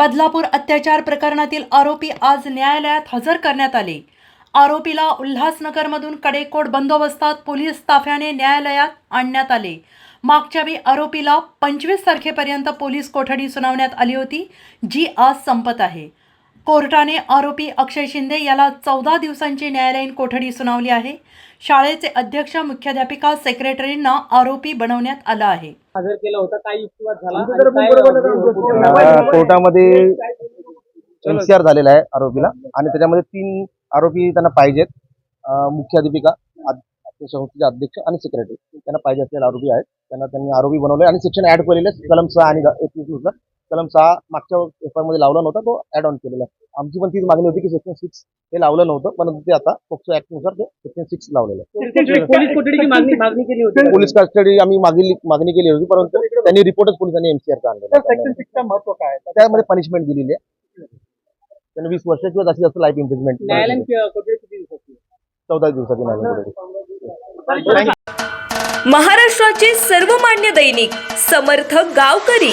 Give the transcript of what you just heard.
बदलापूर अत्याचार प्रकरणातील आरोपी आज न्यायालयात हजर करण्यात आले. आरोपीला उल्हासनगरमधून कडेकोट बंदोबस्तात पोलीस ताफ्याने न्यायालयात आणण्यात आले. मागच्या वेळी आरोपीला पंचवीस तारखेपर्यंत पोलीस कोठडी सुनावण्यात आली होती जी आज संपत आहे. कोर्टाने आरोपी अक्षय शिंदे याला चौदा दिवसांची न्यायालयीन कोठडी सुनावली आहे. शाळेचे अध्यक्ष मुख्याध्यापिका सेक्रेटरींना आरोपी बनवण्यात आलं आहे. हजर केला होता काय युक्तिवाद झाला कोर्टामध्ये एनसीआर झालेला आहे आरोपीला. आणि त्याच्यामध्ये तीन आरोपी त्यांना पाहिजेत. अध- संस्थेचे अध्यक्ष आणि सेक्रेटरी त्यांना पाहिजे असलेले आरोपी आहेत. त्यांना त्यांनी आरोपी बनवले आणि सेक्शन ऍड केलेले. कलम सहा आणि एकवीसनुसार कलम सहा मागच्या पेपरमध्ये लावला नव्हता तो ऍड ऑन केलेला आहे. आमची पण तीच मागणी होती की सेक्शन सिक्स हे लावलं नव्हतं परंतु ते आता पोक्सो ऍक्टनुसार ते सेक्शन सिक्स लावलेलं आहे. पोलीस कोठडीची मागणी मागणी केली होती? पोलीस कस्टडी आम्ही मागील मागणी केली होती परंतु त्यांनी रिपोर्टच पोलिसांनी एमसीआरचा आणलेला. सिक्सचं महत्त्व काय त्यामध्ये पनिशमेंट दिलेली आहे. त्यांना वीस वर्ष किंवा जास्तीत जास्त लाईफ इम्प्रिजमेंट चौदा दिवसाची कोठडी. महाराष्ट्राचे सर्वमान्य दैनिक समर्थ गावकरी.